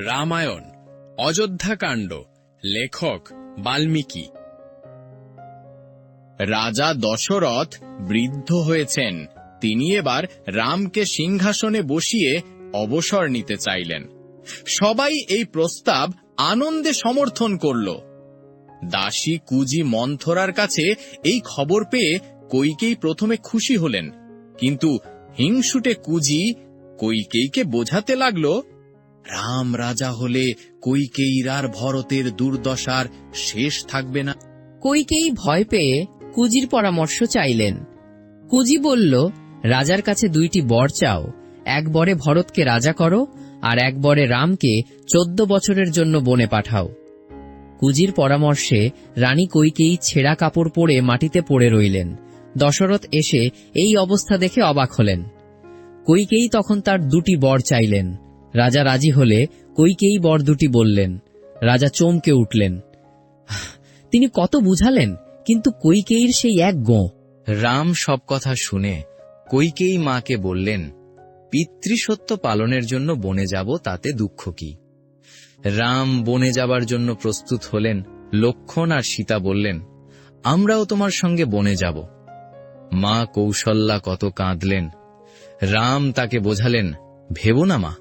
রামায়ণ অযোধ্যাকাণ্ড লেখক, বাল্মীকি। রাজা দশরথ বৃদ্ধ হয়েছেন। তিনি এবার রামকে সিংহাসনে বসিয়ে অবসর নিতে চাইলেন। সবাই এই প্রস্তাব আনন্দে সমর্থন করল। দাসী কুজি মন্থরার কাছে এই খবর পেয়ে কৈকেই প্রথমে খুশি হলেন। কিন্তু হিংসুটে কুজি কৈকেয়ীকে বোঝাতে লাগল রাম রাজা হলে কৈকেয়ীর আর ভরতের দুর্দশার শেষ থাকবে না। কৈকেয়ী ভয় পেয়ে কুজির পরামর্শ চাইলেন। কুজি বলল, রাজার কাছে দুইটি বর চাও। এক বরে ভরতকে রাজা করো আর এক বরে রামকে চোদ্দ বছরের জন্য বনে পাঠাও কুজির পরামর্শে রানী কৈকেয়ী ছেঁড়া কাপড় পরে মাটিতে পড়ে রইলেন। দশরথ এসে এই অবস্থা দেখে অবাক হলেন। কৈকেয়ী তখন তার দুটি বর চাইলেন। রাজা রাজি হলে কৈকেয়ী বর দুটি বললেন, রাজা চমকে উঠলেন। তিনি কত বুঝালেন, কিন্তু কৈকেয়ীর সেই এক গোঁ। রাম সব কথা শুনে কৈকেয়ী মাকে বললেন পিতৃসত্য পালনের জন্য বনে যাব, তাতে দুঃখ কি? রাম বনে যাবার জন্য প্রস্তুত হলেন, লক্ষণ আর সীতা বললেন, আমরাও তোমার সঙ্গে বনে যাব। মা কৌশল্যা কত কাঁদলেন। রাম তাকে বোঝালেন, ভেবো না মা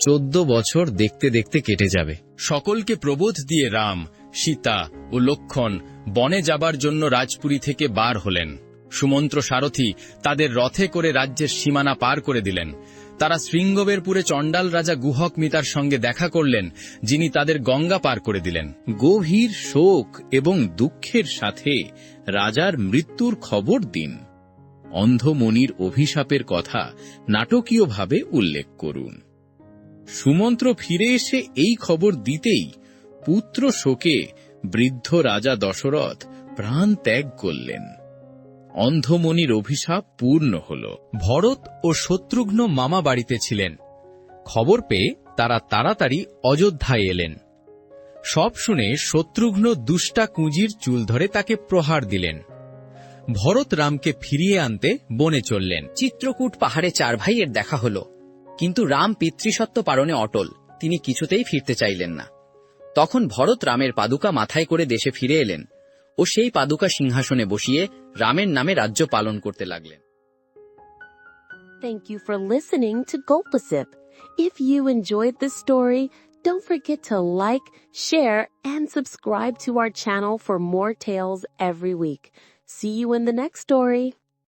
চোদ্দ বছর দেখতে দেখতে কেটে যাবে। সকলকে প্রবোধ দিয়ে রাম, সীতা ও লক্ষণ বনে যাবার জন্য রাজপুরী থেকে বার হলেন। সুমন্ত্র সারথী তাদের রথে করে রাজ্যের সীমানা পার করে দিলেন। তারা শৃঙ্গবেরপুরে চণ্ডাল রাজা গুহক মিতার সঙ্গে দেখা করলেন, যিনি তাদের গঙ্গা পার করে দিলেন। গভীর শোক এবং দুঃখের সাথে রাজার মৃত্যুর খবর দিন। অন্ধমণির অভিশাপের কথা নাটকীয়ভাবে উল্লেখ করুন। সুমন্ত্র ফিরে এসে এই খবর দিতেই পুত্র শোকে বৃদ্ধ রাজা দশরথ প্রাণ ত্যাগ করলেন। অন্ধমণির অভিশাপ পূর্ণ হল। ভরত ও শত্রুঘ্ন মামা বাড়িতে ছিলেন। খবর পেয়ে তারা তাড়াতাড়ি অযোধ্যায় এলেন। সব শুনে শত্রুঘ্ন দুষ্টা কুঁজির চুল ধরে তাকে প্রহার দিলেন। ভরত রামকে ফিরিয়ে আনতে বনে চললেন। চিত্রকূট পাহাড়ে চার ভাইয়ের দেখা হলো। কিন্তু রাম পিতৃসত্ব পালনে অটল তিনি কিছুতেই ফিরতে চাইলেন না তখন ভরত রামের পাদুকা মাথায় করে দেশে ফিরে এলেন ও সেই পাদুকা সিংহাসনে বসিয়ে রামের নামে রাজ্য পালন করতে লাগলেন Thank you for listening to Gulpasip. If you enjoyed this story, don't forget to like, share, and subscribe to our channel for more tales every week. See you in the next story.